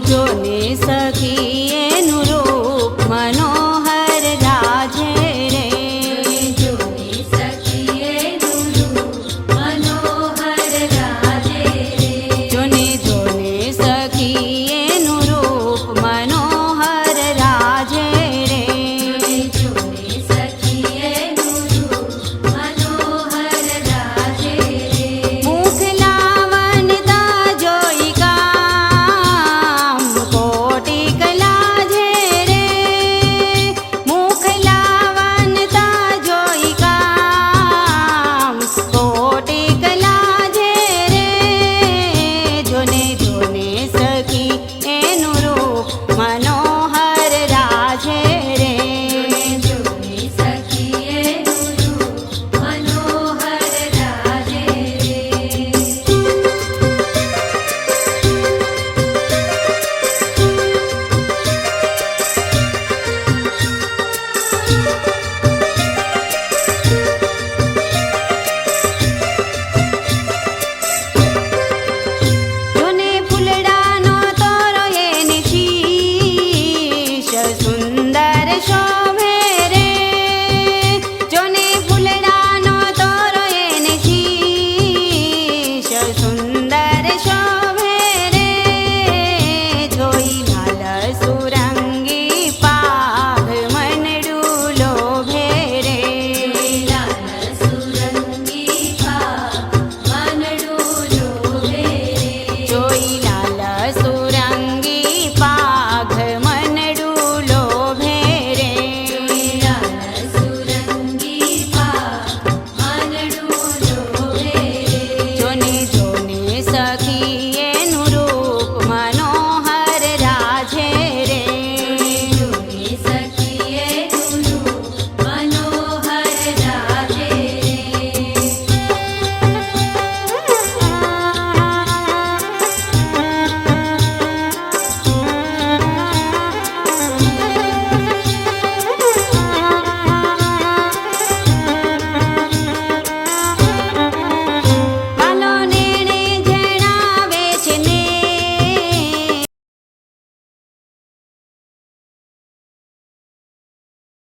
જોને સખી એનું રૂપ મનો man Thank you.